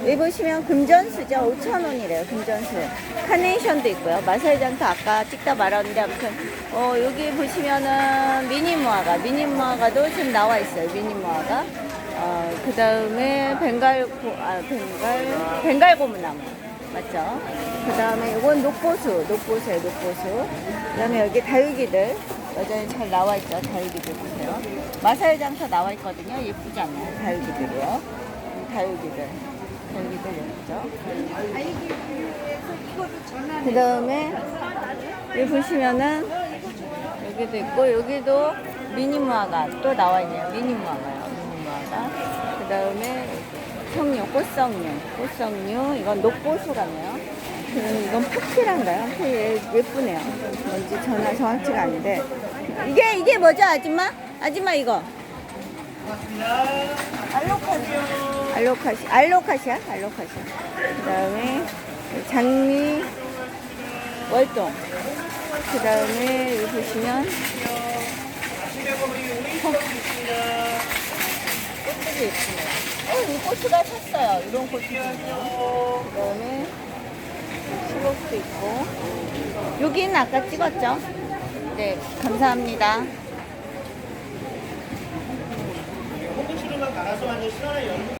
여기 보시면 금전수죠. 5,000원이래요. 금전수. 카네이션도 있고요. 마사이 장터 아까 찍다 말았는데 아무튼 어, 여기 보시면은 미니무화가 미니무화가도 지금 나와 있어요. 미니무화가. 어, 그 다음에 벵갈 고, 아, 벵갈 벵갈 고무나무 맞죠? 그 다음에 이건 녹보수 녹보수예요. 녹보수. 그 다음에 여기 다육이들 여전히 잘 나와 있죠. 다육이들 보세요. 마사이 장터 나와 있거든요. 예쁘지 않나요? 다육이들이요. 음, 다육이들. 다육이들 예쁘죠? 그 다음에 여기 보시면은 여기도 있고 여기도 미니무화가 또 나와 있네요. 미니무화가요. 미니무화가. 그 다음에 성류, 꽃성류, 꽃성류. 이건 녹보수 같네요. 그 이건 파키란가요? 그 예- 예쁘네요. 뭔지 전화 정확치가 않은데 이게 이게 뭐죠, 아줌마? 아줌마 이거. 알로카시아. 알로카시, 알로카시아, 알로카시아. 그 다음에 장미, 월동. 그 다음에 여기 보시면 꽃들이 예쁘네요. 어, 이 꽃가 샀어요. 이런 꽃이 있네요. 그 다음에 시록도 있고. 여기는 아까 찍었죠? 네, 감사합니다. 홍시로만 갈아서 만든 시원한 연